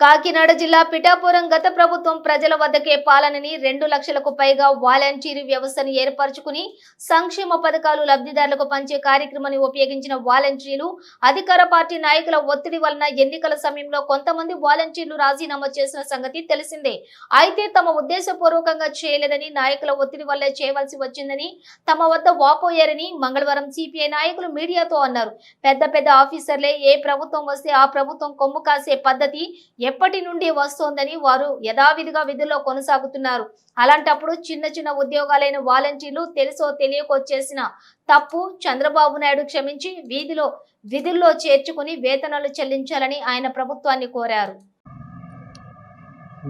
కాకినాడ జిల్లా పిఠాపురం గత ప్రభుత్వం ప్రజల వద్దకే పాలనని రెండు లక్షలకు పైగా వాలంటీర్ వ్యవస్థను ఏర్పరచుకుని సంక్షేమ పథకాలు లబ్ధిదారులకు పంచే కార్యక్రమాన్ని ఉపయోగించిన వాలంటీర్లు అధికార పార్టీ నాయకుల ఒత్తిడి వలన ఎన్నికల సమయంలో కొంతమంది వాలంటీర్లు రాజీనామా చేసిన సంగతి తెలిసిందే. అయితే తమ ఉద్దేశపూర్వకంగా చేయలేదని నాయకుల ఒత్తిడి వల్లే చేయవలసి వచ్చిందని తమ వద్ద వాపోయారని మంగళవారం సిపిఐ నాయకులు మీడియాతో అన్నారు. పెద్ద పెద్ద ఆఫీసర్లే ఏ ప్రభుత్వం వస్తే ఆ ప్రభుత్వం కొమ్ము కాసే పద్ధతి ఎప్పటి నుండి వస్తోందని వారు యథావిధిగా విధుల్లో కొనసాగుతున్నారు. అలాంటప్పుడు చిన్న చిన్న ఉద్యోగాలైన వాలంటీర్లు తెలుసో తెలియకో చేసిన తప్పు చంద్రబాబు నాయుడు క్షమించి వీధిలో విధుల్లో చేర్చుకుని వేతనాలు చెల్లించాలని ఆయన ప్రభుత్వాన్ని కోరారు.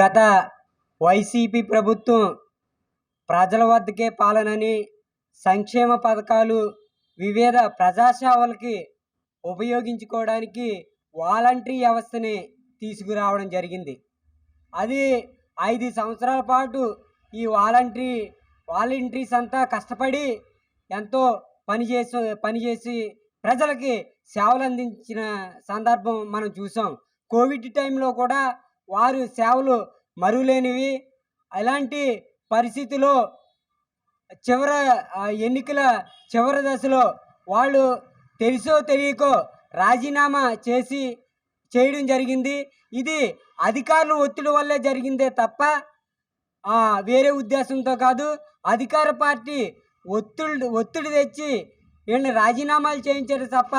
గత వైసీపీ ప్రభుత్వం ప్రజల వద్దకే పాలనని సంక్షేమ పథకాలు వివిధ ప్రజాసేవలకి ఉపయోగించుకోవడానికి వాలంటరీ వ్యవస్థని తీసుకురావడం జరిగింది. అది ఐదు సంవత్సరాల పాటు ఈ వాలంటరీ వాలంటీర్స్ అంతా కష్టపడి ఎంతో పనిచేసి పనిచేసి ప్రజలకి సేవలు అందించిన సందర్భం మనం చూసాం. కోవిడ్ టైంలో కూడా వారు సేవలు మరువలేనివి. అలాంటి పరిస్థితిలో చివర ఎన్నికల చివరి దశలో వాళ్ళు తెలుసో తెలియకో రాజీనామా చేసి చేయడం జరిగింది. ఇది అధికారుల ఒత్తిడి వల్లే జరిగిందే తప్ప ఆ, వేరే ఉద్దేశంతో కాదు. అధికార పార్టీ ఒత్తిడి ఒత్తిడి తెచ్చి వీళ్ళని రాజీనామాలు చేయించారు తప్ప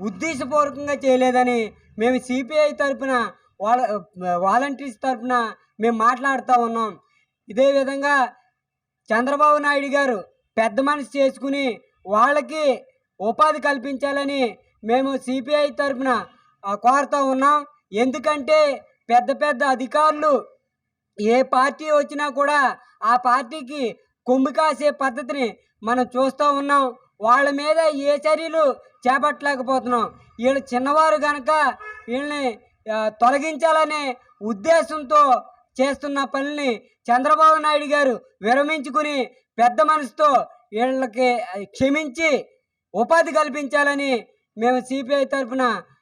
ఉద్దేశపూర్వకంగా చేయలేదని మేము సిపిఐ తరపున వాల వాలంటీర్స్ తరఫున మేము మాట్లాడుతూ ఉన్నాం. ఇదే విధంగా చంద్రబాబు నాయుడు గారు పెద్ద మనసు చేసుకుని వాళ్ళకి ఉపాధి కల్పించాలని మేము సిపిఐ తరపున కోరుతూ ఉన్నాం. ఎందుకంటే పెద్ద పెద్ద అధికారులు ఏ పార్టీ వచ్చినా కూడా ఆ పార్టీకి కొమ్ము కాసే పద్ధతిని మనం చూస్తూ ఉన్నాం. వాళ్ళ మీద ఏ చర్యలు చేపట్టలేకపోతున్నాం. వీళ్ళు చిన్నవారు కనుక వీళ్ళని తొలగించాలనే ఉద్దేశంతో చేస్తున్న పనిని చంద్రబాబు నాయుడు గారు విరమించుకుని పెద్ద మనసుతో వీళ్ళకి క్షమించి ఉపాధి కల్పించాలని మేము సిపిఐ తరఫున